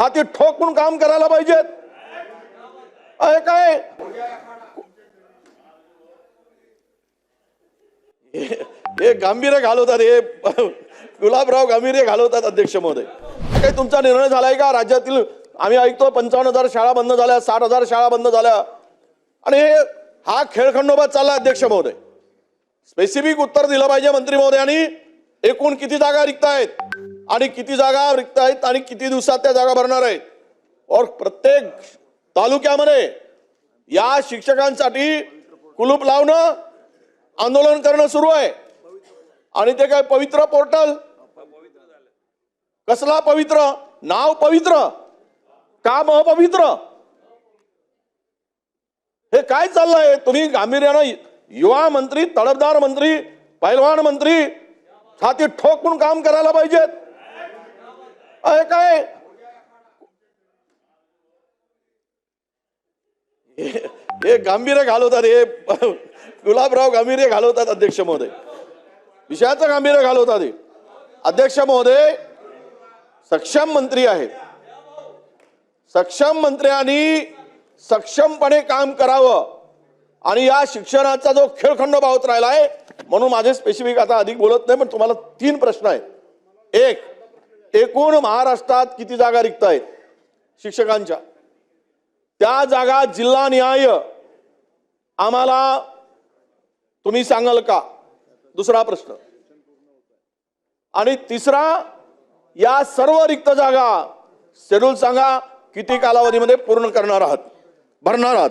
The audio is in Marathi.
हाती ठोकून काम करायला पाहिजेत. अरे काय? हे- हे गांभीर्य घालवतात हे गुलाबराव गांभीर्य घालवतात अध्यक्ष महोदय. काही तुमचा निर्णय झालाय का? राज्यातील आम्ही ऐकतो पंचावन्न हजार शाळा बंद झाल्या साठ हजार शाळा बंद झाल्या. आणि हे हा खेळखंडोबा चालला अध्यक्ष महोदय. स्पेसिफिक उत्तर दिलं पाहिजे मंत्री महोदयांनी. एकूण किती जागा रिक्त आहेत? आणि किती जागा रिक्त आहेत आणि किती दिवसात त्या जागा भरणार आहेत? और प्रत्येक तालुक्यामध्ये या शिक्षकांसाठी कुलूप लावणं आंदोलन करणं सुरू आहे. आणि ते काय पवित्र पोर्टल? कसला पवित्र? नाव पवित्र? काम अपवित्र हे काय चाललंय? तुम्ही गांभीर्यानं युवा मंत्री तडफदार मंत्री पैलवान मंत्री छाती ठोकून काम करायला पाहिजेत. अरे काय? हे- गांभीर्य घालवतात हे गुलाबराव गांभीर्य घालवतात अध्यक्ष महोदय. विषयाचं गांभीर्य घालवतात हे. अध्यक्ष महोदय सक्षम मंत्री आहेत. सक्षम मंत्र्यांनी सक्षमपणे काम करावं. आणि या शिक्षणाचा जो खेळखंड खेळखंडोबा राहिला आहे म्हणून माझे स्पेसिफिक आता अधिक बोलत नाही पण तुम्हाला तीन प्रश्न आहेत. एक एकूण महाराष्ट्रात किती जागा रिक्त आहेत शिक्षकांच्या. त्या जागा जिल्हा न्याय आम्हाला तुम्ही सांगाल का? दुसरा प्रश्न. आणि तिसरा या सर्व रिक्त जागा शेड्यूल सांगा किती कालावधीमध्ये पूर्ण करणार आहात? भरणार आहात?